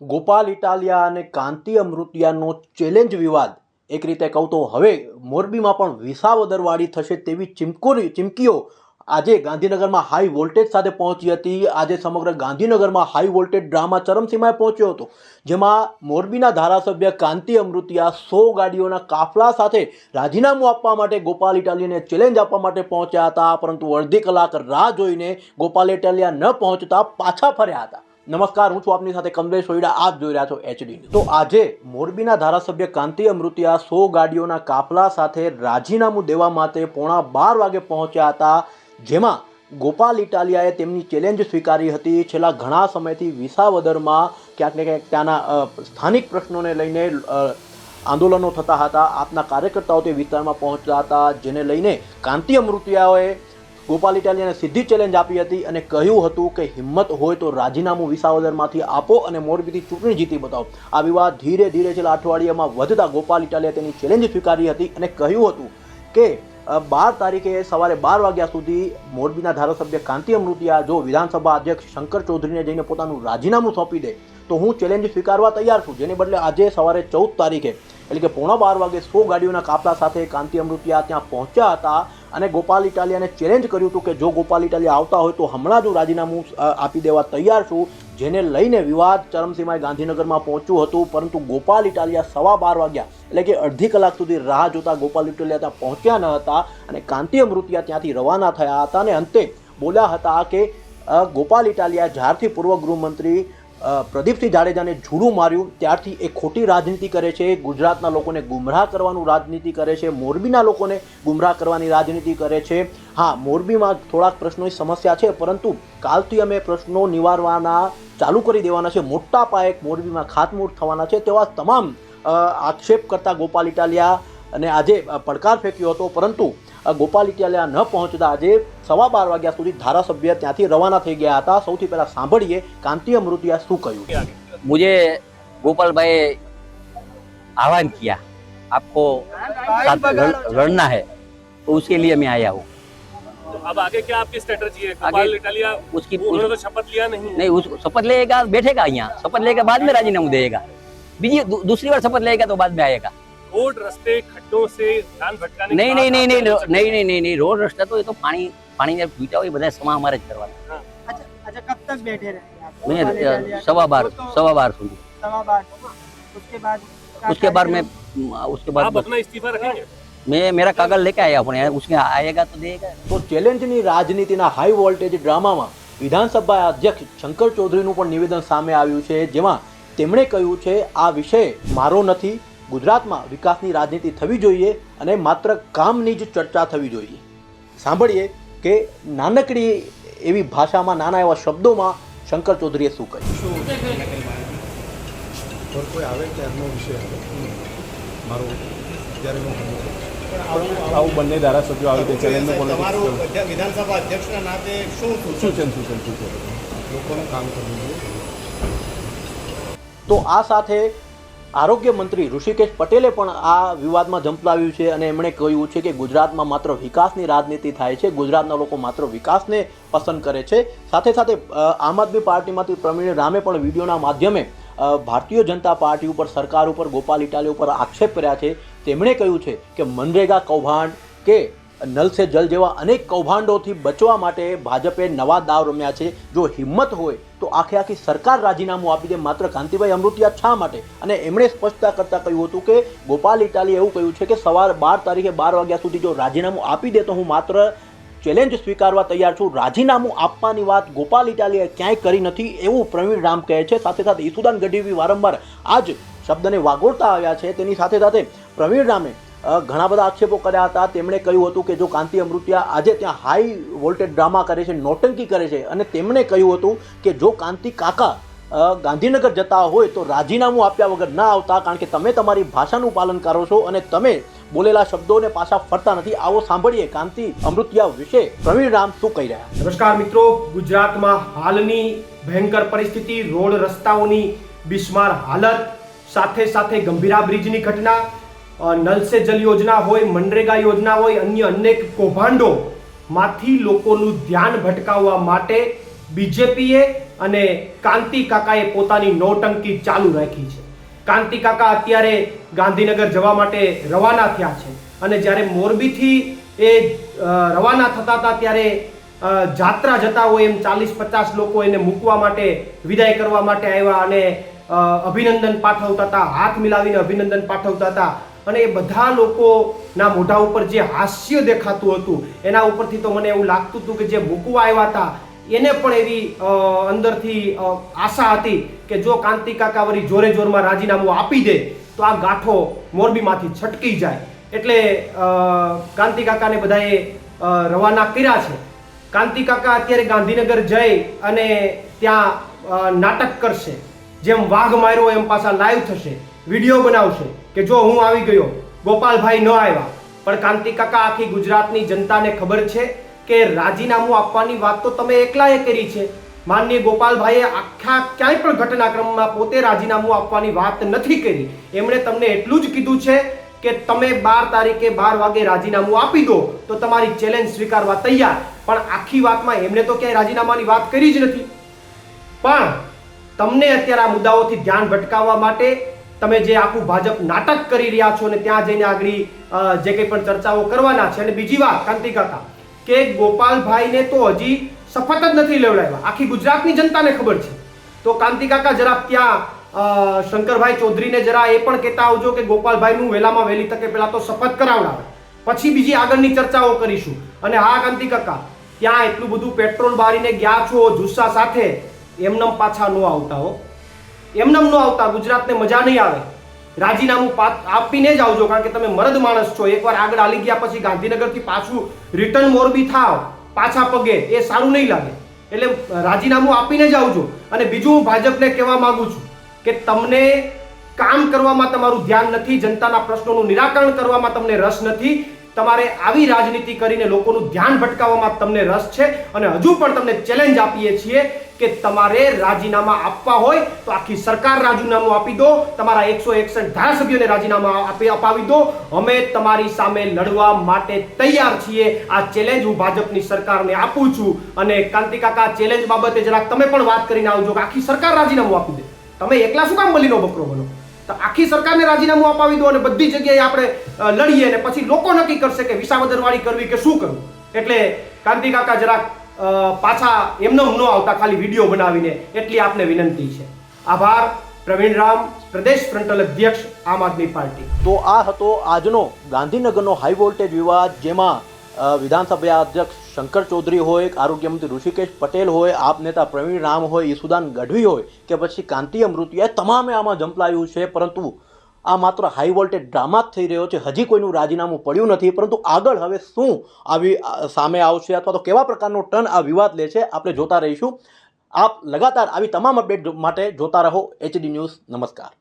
ગોપાલ ઇટાલિયા અને કાંતિ અમૃતિયાનો ચેલેન્જ વિવાદ. એક રીતે કહું તો હવે મોરબીમાં પણ વિસાવદરવાળી થશે તેવી ચીમકોરી ચીમકીઓ આજે ગાંધીનગરમાં હાઈ વોલ્ટેજ સાથે પહોંચી હતી. આજે સમગ્ર ગાંધીનગરમાં હાઈ વોલ્ટેજ ડ્રામા ચરમસીમાએ પહોંચ્યો હતો. જેમાં મોરબીના ધારાસભ્ય કાંતિ અમૃતિયા સો ગાડીઓના કાફલા સાથે રાજીનામું આપવા માટે ગોપાલ ઇટાલિયાને ચેલેન્જ આપવા માટે પહોંચ્યા હતા. પરંતુ અડધી કલાક રાહ જોઈને ગોપાલ ઇટાલિયા ન પહોંચતા પાછા ફર્યા હતા. નમસ્કાર, હું છું આપની સાથે કમલેશ સોયડા, આપ જોઈ રહ્યા છો એચડી તો આજે મોરબીના ધારાસભ્ય કાંતિ અમૃતિયા સો ગાડીઓના કાફલા સાથે રાજીનામું દેવા માટે પોણા બાર વાગે પહોંચ્યા હતા, જેમાં ગોપાલ ઇટાલિયાએ તેમની ચેલેન્જ સ્વીકારી હતી. છેલ્લા ઘણા સમયથી વિસાવદરમાં ક્યાંક ને ક્યાંક ત્યાંના સ્થાનિક પ્રશ્નોને લઈને આંદોલનો થતા હતા. આપના કાર્યકર્તાઓ તે વિસ્તારમાં પહોંચતા હતા, જેને લઈને કાંતિ અમૃતિયાઓએ ગોપાલ ઇટાલિયાને સીધી ચેલેન્જ આપી હતી અને કહ્યું હતું કે હિંમત હોય તો રાજીનામું વિસાવદરમાંથી આપો અને મોરબીથી ચૂંટણી જીતી બતાવો. આ વિવાદ ધીરે ધીરે છેલ્લા અઠવાડિયામાં વધતા ગોપાલ ઇટાલિયા તેની ચેલેન્જ સ્વીકારી હતી અને કહ્યું હતું કે બાર તારીખે સવારે બાર વાગ્યા સુધી મોરબીના ધારાસભ્ય કાંતિ અમૃતિયા જો વિધાનસભા અધ્યક્ષ શંકર ચૌધરીને જઈને પોતાનું રાજીનામું સોંપી દે, તો હું ચેલેન્જ સ્વીકારવા તૈયાર છું. જેને બદલે આજે સવારે ચૌદ તારીખે એટલે કે પોણા બાર વાગે સો ગાડીઓના કાફલા સાથે કાંતિ અમૃતિયા ત્યાં પહોંચ્યા હતા અને ગોપાલ ઇટાલિયાને ચેલેન્જ કર્યું હતું કે જો ગોપાલ ઇટાલિયા આવતા હોય તો હમણાં જ હું રાજીનામું આપી દેવા તૈયાર છું, જેને લઈને વિવાદ ચરમસીમાએ ગાંધીનગરમાં પહોંચ્યું હતું. પરંતુ ગોપાલ ઇટાલિયા સવા બાર વાગ્યા, એટલે કે અડધી કલાક સુધી રાહ જોતા ગોપાલ ઇટાલિયા ત્યાં પહોંચ્યા ન હતા અને કાંતિ અમૃતિયા ત્યાંથી રવાના થયા હતા અને અંતે બોલ્યા હતા કે ગોપાલ ઇટાલિયા જ્યારથી પૂર્વ ગૃહમંત્રી પ્રદીપસિંહ જાડેજાને ઝૂડું માર્યું. ત્યારથી એ ખોટી રાજનીતિ કરે છે. ગુજરાતના લોકોને ગુમરાહ કરવાનું રાજનીતિ કરે છે. મોરબીના લોકોને ગુમરાહ કરવાની રાજનીતિ કરે છે. હા, મોરબીમાં થોડાક પ્રશ્નોની સમસ્યા છે, પરંતુ કાલથી અમે પ્રશ્નો નિવારવાના ચાલુ કરી દેવાના છે. મોટા પાયે મોરબીમાં ખાતમુહૂર્ત થવાના છે તેવા તમામ આક્ષેપ કરતા ગોપાલ ઇટાલિયા અને આજે અ, પડકાર ફેંક્યો હતો પરંતુ અ, ગોપાલ ઇટાલિયા ન પહોંચતા આજે સવા બાર વાગ્યા સુધી ધારાસભ્ય ત્યાંથી રવાના થઈ ગયા હતા સૌથી પહેલા સાંભળીએ કાંતિ અમૃતિયા શું કહ્યું मुझे गोपाल भाई आह्वान किया आपको साथ लड़- लड़ना है तो उसके लिए मैं आया हूँ तो अब आगे क्या आपकी स्ट्रेटजी है गोपाल इटालिया उसकी उन्होंने तो शपथ लिया नहीं नहीं उस शपथ लेगा बैठेगा यहाँ शपथ लेकर बाद में राजीनामा देगा बीजी दू, दूसरी बार शपथ लेगा तो बाद में आएगा रोड रस्ते खड्डों से ध्यान भटकाने नहीं की नहीं बात नहीं नहीं आपने नहीं नहीं नहीं नहीं रोड रस्ता तो ये तो पानी पानी जब पीटा हो ये બધા સમા અમારે જ કરવાના अच्छा अच्छा कब तक बैठे रहेंगे आप मैं गोपाल इटालिया अ, सवा बार वो तो सवा बार સુધી सवा बार उसके बाद उसके बाद मैं उसके बाद आप बस अपना इस्तीफा रखेंगे मैं मेरा कागज लेके आया हूँ उसमें आएगा तो देगा તો ચેલેન્જની રાજનીતિના હાઈ વોલ્ટેજ ડ્રામામાં વિધાનસભા અધ્યક્ષ શંકર ચૌધરીનું પણ નિવેદન સામે આવ્યું છે જેમાં તેમણે કહ્યું છે આ વિષય મારો નથી ગુજરાતમાં વિકાસની રાજનીતિ થવી જોઈએ અને માત્ર કામની જ ચર્ચા થવી જોઈએ. સાંભળીએ કે નાનકડી એવી ભાષામાં નાના એવા શબ્દોમાં શંકર ચૌધરીએ શું કહ્યું? કોઈ આવે ત્યારનો વિષય મારો ત્યારે આવું બંને ધારાસભ્યો આવી રીતે ચેલેન્જનું પોલિટિક્સ વિધાનસભા અધ્યક્ષના નાતે શું સૂચન? સૂચન સૂચન સૂચન લોકોનું કામ કરવું જોઈએ. તો આ સાથે આરોગ્ય મંત્રી ઋષિકેશ પટેલે પણ આ વિવાદમાં ઝંપલાવ્યું છે અને એમણે કહ્યું છે કે ગુજરાતમાં માત્ર વિકાસની રાજનીતિ થાય છે. ગુજરાતના લોકો માત્ર વિકાસને પસંદ કરે છે. સાથે સાથે આમ આદમી પાર્ટીમાંથી પ્રવીણ રામે પણ વિડીયોના માધ્યમે ભારતીય જનતા પાર્ટી ઉપર, સરકાર ઉપર, ગોપાલ ઇટાલી ઉપર આક્ષેપ કર્યા છે. તેમણે કહ્યું છે કે મનરેગા કૌભાંડ કે નલ સે જલ જેવા અનેક કૌભાંડોથી બચવા માટે ભાજપે નવા દાવ રમ્યા છે. જો હિંમત હોય તો આખે આખી સરકાર રાજીનામું આપી દે માત્ર કાંતિભાઈ અમૃતિયા શા માટે? અને એમણે સ્પષ્ટતા કરતાં કહ્યું હતું કે ગોપાલ ઇટાલીએ એવું કહ્યું છે કે સવાર બાર તારીખે બાર વાગ્યા સુધી જો રાજીનામું આપી દે તો હું માત્ર ચેલેન્જ સ્વીકારવા તૈયાર છું. રાજીનામું આપવાની વાત ગોપાલ ઇટાલીએ ક્યાંય કરી નથી એવું પ્રવીણ રામ કહે છે. સાથે સાથે ઈસુદાન ગઢવી વારંવાર આ જ શબ્દને વાગોળતા આવ્યા છે. તેની સાથે સાથે પ્રવીણ રામે ઘણા બધા આક્ષેપો કર્યા હતા. તેમણે કહ્યું હતું કે જો કાંતિ અમૃતિયા આજે ત્યાં હાઈ વોલ્ટેજ ડ્રામા કરે છે, નોટંકી કરે છે, અને તેમણે કહ્યું હતું કે જો કાંતિ કાકા ગાંધીનગર જતા હોય તો રાજીનામું આપ્યા વગર ના આવતા, કારણ કે તમે તમારી ભાષાનું પાલન કરો છો અને તમે બોલેલા શબ્દોને પાછા ફરતા નથી. આવો સાંભળીએ કાંતિ અમૃતિયા વિશે. પ્રવીણ રામ શું કહી રહ્યા? નમસ્કાર મિત્રો. ગુજરાતમાં હાલની ભયંકર પરિસ્થિતિ, રોડ રસ્તાઓની બિસ્માર હાલત, સાથે સાથે ગંભીરા બ્રિજની ઘટના નલ સે જલ યોજના હોય, મનરેગા યોજના હોય, અન્ય અનેક કૌભાંડો માંથી લોકોનું ધ્યાન ભટકાવવા માટે બીજેપીએ અને કાંતિ કાકાએ પોતાની નોટંકી ચાલુ રાખી છે. કાંતિ કાકા અત્યારે ગાંધીનગર જવા માટે રવાના થયા છે અને જ્યારે મોરબીથી એ રવાના થતા હતા ત્યારે જાત્રા જતા હોય એમ ચાલીસ પચાસ લોકો એને મૂકવા માટે, વિદાય કરવા માટે આવ્યા અને અભિનંદન પાઠવતા હતા, હાથ મિલાવીને અભિનંદન પાઠવતા હતા. અને એ બધા લોકોના મોઢા ઉપર જે હાસ્ય દેખાતું હતું, એના ઉપરથી તો મને એવું લાગતું હતું કે જે મૂકવા આવ્યા હતા, એને પણ એવી અંદરથી આશા હતી કે જો કાંતિ કાકા વળી જોરે જોરમાં રાજીનામું આપી દે, તો આ ગાંઠો મોરબીમાંથી છટકી જાય. એટલે કાંતિ કાકાને બધાએ રવાના કર્યા છે. કાંતિ કાકા અત્યારે ગાંધીનગર જઈ અને ત્યાં નાટક કરશે. જેમ વાઘ માર્યો એમ પાછા લાઈવ થશે. વીડિયો બનાવશે કે જો હું આવી ગયો, ગોપાલભાઈ ન આવ્યા. પણ કાંતિ કાકા આખી ગુજરાતની જનતાને ખબર છે કે રાજીનામું આપવાની વાત તો તમે એકલાએ કરી છે. માનનીય ગોપાલભાઈએ આખા ક્યાંય પણ ઘટનાક્રમમાં પોતે રાજીનામું આપવાની વાત નથી કરી. એમણે તમને એટલું જ કીધું છે કે તમે બાર તારીખે બાર વાગે રાજીનામું આપી દો તો તમારી ચેલેન્જ સ્વીકારવા તૈયાર. પણ આખી વાતમાં એમણે તો ક્યાંય રાજીનામાની વાત કરી જ નથી. પણ તમને અત્યારે આ મુદ્દાઓથી ધ્યાન ભટકાવવા માટે તમે જે આખું ભાજપ નાટક કરી રહ્યા છો અને ત્યાં જઈને આગળ જે કંઈ પણ ચર્ચાઓ કરવાના છે. અને બીજી વાત, કાંતિ કે ગોપાલભાઈને તો હજી શપથ જ નથી લેવડાવ્યા. આખી ગુજરાતની જનતાને ખબર છે. તો કાંતિ કાકા જરા ત્યાં શંકરભાઈ ચૌધરીને જરા એ પણ કહેતા આવજો કે ગોપાલભાઈનું વહેલામાં વહેલી તકે પહેલા તો શપથ કરાવડાવે. પછી બીજી આગળની ચર્ચાઓ કરીશું. અને હા, કાંતિ કાકા, ત્યાં એટલું બધું પેટ્રોલ બારીને ગયા છો જુસ્સા સાથે, એમનેમ પાછા ન આવતા હો. એમનેમ ન આવતા ગુજરાતને મજા નહીં આવે. રાજીનામું આપીને જ આવજો, કારણ કે તમે મરદ માણસ છો. એકવાર આગળ આલી ગયા પછી ગાંધીનગરથી પાછું રિટર્ન મોરબી થાવ, પાછા પગે. એ સારું નહીં લાગે. એટલે રાજીનામું આપીને જ આવજો. અને બીજું હું ભાજપને કહેવા માગું છું કે તમને કામ કરવામાં તમારું ધ્યાન નથી, જનતાના પ્રશ્નોનું નિરાકરણ કરવામાં તમને રસ નથી. તમારે આવી રાજનીતિ કરીને લોકોનું ધ્યાન ભટકાવવામાં તમને રસ છે. અને હજુ પણ તમને ચેલેન્જ આપીએ છીએ કે તમારે રાજીનામા આપવા હોય તો આખી સરકાર રાજીનામું આપી દો, તમારા એકસો એકસઠ ધારાસભ્યોને રાજીનામા આપી અપાવી દો. અમે તમારી સામે લડવા માટે તૈયાર છીએ. આ ચેલેન્જ હું ભાજપની સરકારને આપું છું. અને કાંતિ કાકા ચેલેન્જ બાબતે જરાક તમે પણ વાત કરીને આવજો કે આખી સરકાર રાજીનામું આપી દે. તમે એકલા શું કામ બલીનો બકરો બનો? તો આખી સરકારને રાજીનામું અપાવી દો અને બધી જગ્યાએ આપણે લડીએ અને પછી લોકો નક્કી કરશે કે વિસાવદરવાળી કરવી કે શું કરવું? એટલે કાંતિ કાકા, જરાક પાછા એમને ન આવતા ખાલી વીડિયો બનાવીને એટલી આપને વિનંતી છે. આભાર, પ્રવીણ રામ, પ્રદેશ ફ્રન્ટલ અધ્યક્ષ, આમ આદમી પાર્ટી. તો આ હતો આજનો ગાંધીનગરનો હાઈ વોલ્ટેજ વિવાદ, જેમાં વિધાનસભા અધ્યક્ષ શંકર ચૌધરી હોય, આરોગ્ય મંત્રી ઋષિકેશ પટેલ હોય, આપ નેતા પ્રવીણ રામ હોય, ઈસુદાન ગઢવી હોય, કે પછી કાંતિ અમૃતિયા તમામે આમાં જંપલાયું છે, પરંતુ આ માત્ર હાઈ વોલ્ટેજ ડ્રામા જ થઈ રહ્યો છે. હજી કોઈનું રાજીનામું પડ્યું નથી, પરંતુ આગળ હવે શું આવી સામે આવશે અથવા તો કેવા પ્રકારનો ટર્ન આ વિવાદ લે છે, આપણે જોતા રહીશું. આપ લગાતાર આવી તમામ અપડેટ માટે જોતા રહો એચડી ન્યૂઝ. નમસ્કાર.